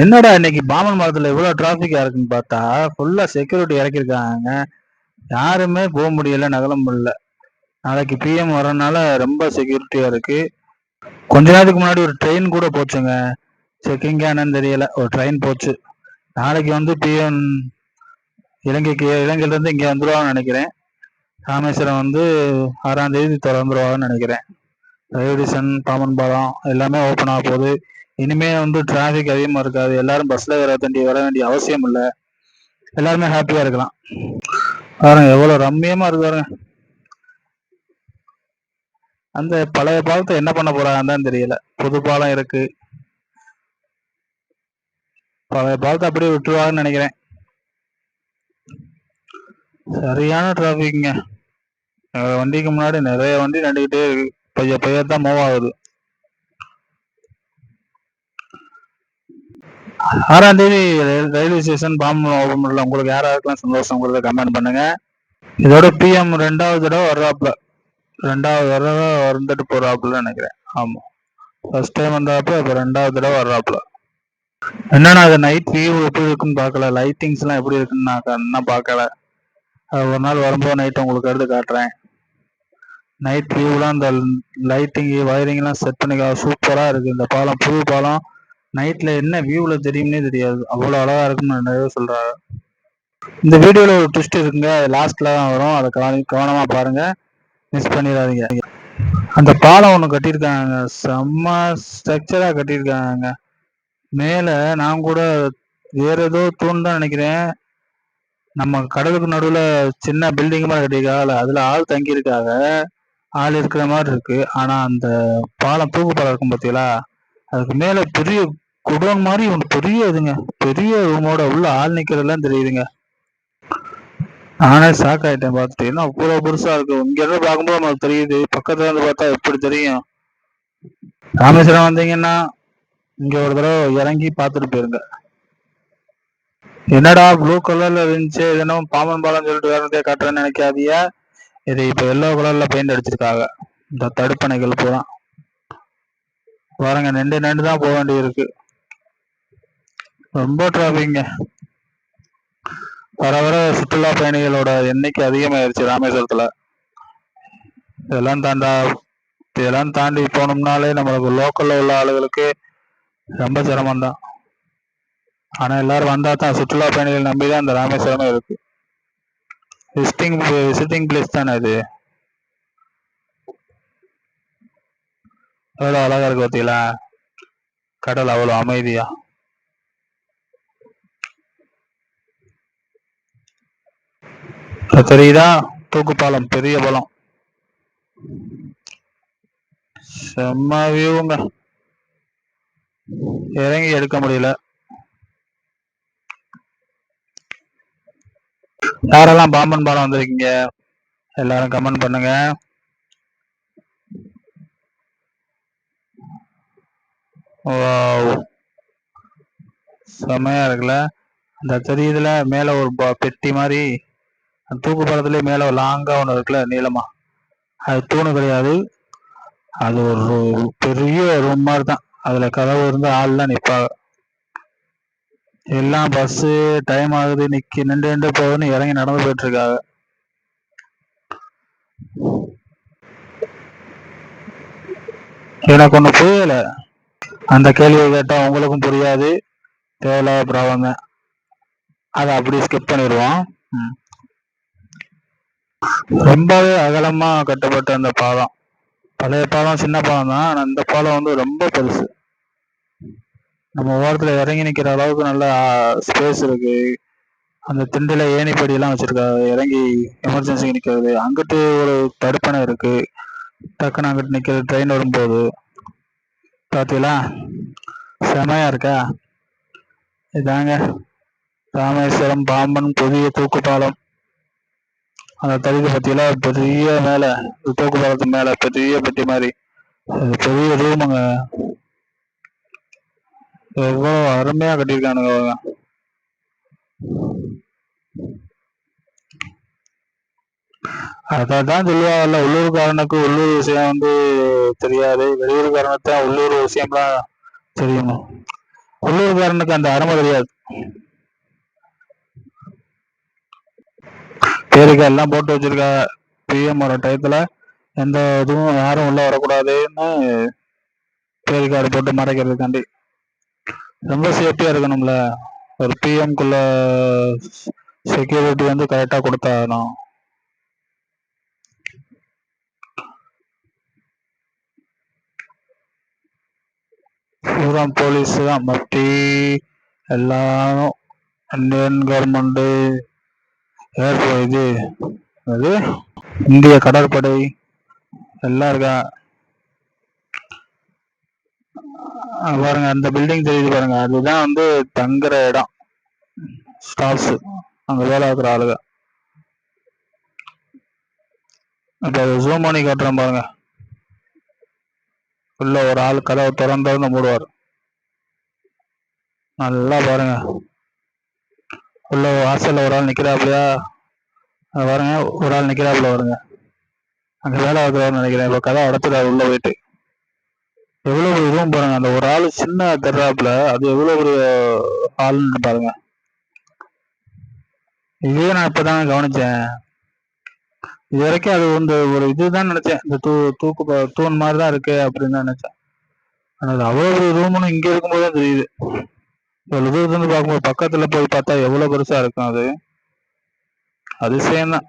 என்னடா இன்னைக்கு பாமன் மரத்துல இவ்வளவு டிராபிக்கா இருக்குன்னு பார்த்தா ஃபுல்லா செக்யூரிட்டி இறக்கிருக்காங்க. யாருமே போக முடியல நகல முடியல. நாளைக்கு பிஎம் வரனால ரொம்ப செக்யூரிட்டியா இருக்கு. கொஞ்ச நேரத்துக்கு முன்னாடி ஒரு ட்ரெயின் கூட போச்சுங்க. செக்கிங்கா என்னன்னு தெரியல. ஒரு ட்ரெயின் போச்சு. நாளைக்கு வந்து பிஎம் இலங்கைக்கு இலங்கையில இருந்து இங்க வந்துருவாங்கன்னு நினைக்கிறேன். ராமேஸ்வரம் வந்து ஆறாம் தேதி திறந்துருவாங்கன்னு நினைக்கிறேன். ரயில்வே ஸ்டேஷன் பாமன் பாலம் எல்லாமே ஓப்பன் ஆக போகுது. இனிமே வந்து டிராஃபிக் அதிகமா இருக்காது. எல்லாரும் பஸ்ல வர வேண்டிய வர வேண்டிய அவசியம் இல்லை. எல்லாருமே ஹாப்பியா இருக்கலாம். பாருங்க எவ்வளவு ரம்மியமா இருக்கு பாருங்க. அந்த பழைய பாலத்தை என்ன பண்ண போறாங்கன்னு தெரியல. புது பாலம் இருக்கு. பழைய பாலத்தை அப்படியே விட்டுருவாங்கன்னு நினைக்கிறேன். சரியான டிராபிக்ங்க வண்டிக்கு முன்னாடி நிறைய வண்டி நண்டுகிட்டே இருக்கு. பைய பைய தான் மூவ் ஆகுது. ஆறாம் தேதி ரயில்வே ஸ்டேஷன் பாம்பு ஓபன் பண்ணல உங்களுக்கு யாராருக்கெல்லாம் சந்தோஷம் உங்களுக்கு கமெண்ட் பண்ணுங்க. இதோட பிஎம் ரெண்டாவது தடவை வர்றாப்புல. ரெண்டாவது தடவை வந்துட்டு போறாப்புல நினைக்கிறேன். ஆமா. ஃபர்ஸ்ட் டைம் வந்தாப்புல இப்போ ரெண்டாவது தடவை வர்றாப்புல. என்னன்னா அது நைட் வியூ எப்படி இருக்குன்னு பார்க்கல? லைட்டிங்ஸ் எல்லாம் எப்படி இருக்குன்னு நான் இன்னும் பார்க்கல. அது ஒரு நாள் வரும்போது நைட் உங்களுக்கு எடுத்து காட்டுறேன். நைட் வியூலாம் இந்த லைட்டிங் வயரிங்லாம் செட் பண்ணிக்க சூப்பராக இருக்குது இந்த பாலம் புது பாலம் நைட்டில் என்ன வியூவில் தெரியும்னே தெரியாது. அவ்வளோ அழகாக இருக்குன்னு நிறைய சொல்கிறாங்க இந்த வீடியோவில் ஒரு ட்விஸ்ட் இருக்குங்க. லாஸ்ட்டில் தான் வரும். அதை கவனி கவனமாக பாருங்கள் மிஸ் பண்ணிடாதீங்க. அந்த பாலம் ஒன்று கட்டியிருக்காங்க. செம்ம ஸ்ட்ரக்சராக கட்டியிருக்காங்க. மேலே நான் கூட வேற ஏதோ தூண் தான் நினைக்கிறேன். நம்ம கடலுக்கு நடுவில் சின்ன பில்டிங் மாதிரி கட்டியிருக்காங்க அதில் ஆள் தங்கியிருக்காங்க. ஆள் இருக்கிற மாதிரி இருக்கு. ஆனால் அந்த பாலம் தூக்கு பாலம் இருக்கும் பார்த்தீங்களா அதுக்கு மேலே பெரிய குடோன் மாதிரி ஒன்று பெரிய இதுங்க பெரிய ரூமோட உள்ள ஆள் நிக்கிறதெல்லாம் தெரியுதுங்க. நானே ஷாக் ஆயிட்டேன் பார்த்துட்டு. ஏன்னா அவ்வளோ பெருசா இருக்கு? இங்க இருந்து பார்க்கும்போது நமக்கு தெரியுது. பக்கத்துல இருந்து பார்த்தா எப்படி தெரியும்? ராமேஸ்வரம் வந்தீங்கன்னா இங்க ஒரு தடவை இறங்கி பார்த்துட்டு போயிருங்க. என்னடா ப்ளூ கலர்ல இருந்துச்சு. எதனா பாம்பன் பாலம் சொல்லிட்டு வேறதே காட்டுறேன்னு நினைக்காதீங்க. இது இப்ப எல்லோ கலர்ல பெயிண்ட் அடிச்சிருக்காங்க. இந்த தடுப்பணைகள் பூரா. பாருங்க நின்று நின்று தான் போக வேண்டியிருக்கு. ரொம்ப டிராஃபிக்ங்க வர வர சுற்றுலா பயணிகளோட எண்ணிக்கை அதிகமாயிருச்சு ராமேஸ்வரத்தில். இதெல்லாம் தாண்டா இதெல்லாம் தாண்டி போனோம்னாலே நம்மளுக்கு லோக்கலில் உள்ள ஆளுகளுக்கு ரொம்ப சிரமம் தான் ஆனா எல்லாரும் வந்தால் தான் சுற்றுலா பயணிகள் நம்பிதான் இந்த ராமேஸ்வரமே இருக்கு. விசிட்டிங் விசிட்டிங் பிளேஸ் தானே இது. எவ்வளோ அழகாக இருக்கு பார்த்தீங்களா கடல் அவ்வளோ அமைதியாக தெரியுதா? தூக்கு பாலம் பெரிய பாலம். செம்ம வியூங்க. இறங்கி எடுக்க முடியல. யாரெல்லாம் பாம்பன் பாலம் வந்திருக்கீங்க? எல்லாரும் கமெண்ட் பண்ணுங்க. செம்மையா இருக்குல்ல? அந்த தெரியுதுல மேல ஒரு பெட்டி மாதிரி. தூக்கு பாலத்துலயே மேலே லாங்காக ஒன்று இருக்குல்ல நீளமாக அது தூணு கிடையாது. அது ஒரு பெரிய ரூம் மாதிரி தான் அதில் கதவு இருந்து ஆள்லாம் நிற்பாங்க எல்லாம் பஸ்ஸு டைம் ஆகுது நிற்கி நின்று நின்று போகுதுன்னு இறங்கி நடந்து போயிட்டுருக்காங்க. எனக்கு ஒன்றும் புரியலை. அந்த கேள்வியை கேட்டால் உங்களுக்கும் புரியாது. தேவையில்லாத ப்ராப்ளம் தான் அதை அப்படி ஸ்கிப் பண்ணிடுவோம். ரொம்பவே அகலமா கட்டப்பட்ட அந்த பாலம். பழைய பாலம் சின்ன பாலம் தான். ஆனால் இந்த பாலம் வந்து ரொம்ப பெருசு. நம்ம ஓரத்தில் இறங்கி நிற்கிற அளவுக்கு நல்ல ஸ்பேஸ் இருக்கு. அந்த திண்டில் ஏணிப்படியெல்லாம் வச்சுருக்காரு இறங்கி எமர்ஜென்சிக்கு நிற்கிறது அங்கிட்டு ஒரு தடுப்பணை இருக்கு. டக்குன்னு அங்கிட்டு நிற்கிற ட்ரெயின் வரும்போது. பார்த்தீங்களா செமையா இருக்கா? இதாங்க. ராமேஸ்வரம் பாம்பன் புதிய தூக்குப்பாலம். அந்த தடுப்பு பத்தியில பெரிய மேலே தோக்கு பாலத்து மேல பெரிய பெட்டி மாதிரி. பெரிய ரூமுங்க. எவ்வளோ அருமையா கட்டியிருக்கானுங்க அதான் சொல்லுவாங்கல்ல உள்ளூர்காரனுக்கு உள்ளூர் விஷயம் வந்து தெரியாது. வெளியூர்காரனுக்கு உள்ளூர் விஷயம்லாம் தெரியணும் உள்ளூர்காரனுக்கு அந்த அருமை தெரியாது. பேரிக்கா எல்லாம் போட்டு வச்சிருக்கா பிஎம் வர டயத்துல எந்த இதுவும் யாரும் உள்ள வரக்கூடாதுன்னு பேரிக்காடு போட்டு மறைக்கிறதுக்காண்டி. ரொம்ப சேஃப்டியா இருக்கணும்ல. ஒரு பிஎம்குள்ள செக்யூரிட்டி வந்து கரெக்டா கொடுத்தாகணும் பூரா போலீஸ் தான். மத்தி எல்லாரும் இந்தியன் கவர்மெண்ட்டு இது அது இந்திய கடற்படை எல்லாம் இருக்கா? பாருங்க அந்த பில்டிங் தெரியுது பாருங்க. அதுதான் வந்து தங்குற இடம். ஸ்டாஃப்ஸ் அங்க வேலை பார்க்குற ஆளுங்க. இப்போ அதை ஜூம் பண்ணி காட்டுறேன் பாருங்க. உள்ள ஒரு ஆள் கதவை திறந்து மூடுவார். நல்லா பாருங்க. உள்ள வாசலில் ஒரு ஆள் நிற்கிறாப்புலையா அங்க பாருங்க ஒரு ஆள் நிற்கிறாப்புல வருங்க அங்கே வேலை பார்க்குறவர்னு நினைக்கிறேன். இப்போ கதை அடைச்சிடாது உள்ளே போயிட்டு. எவ்வளோ பெரிய ரூம் பாருங்க. அந்த ஒரு ஆள் சின்ன தர்றாப்புல அது எவ்வளோ பெரிய ஆள்னு பாருங்க. இதே நான் இப்பதாங்க கவனிச்சேன். இது வரைக்கும் அது வந்து ஒரு இதுதான் நினைச்சேன். இந்த தூ தூக்கு தூண் மாதிரி தான் இருக்கு அப்படின்னு தான் நினைச்சேன். ஆனால் அது ஒரு ரூம்னு இங்கே இருக்கும்போது தான் தெரியுது. இவ்வளவு தூரத்துல பார்க்கும்போது பக்கத்துல போய் பார்த்தா எவ்வளவு பெருசா இருக்கும் அது? அதிசயம் தான்.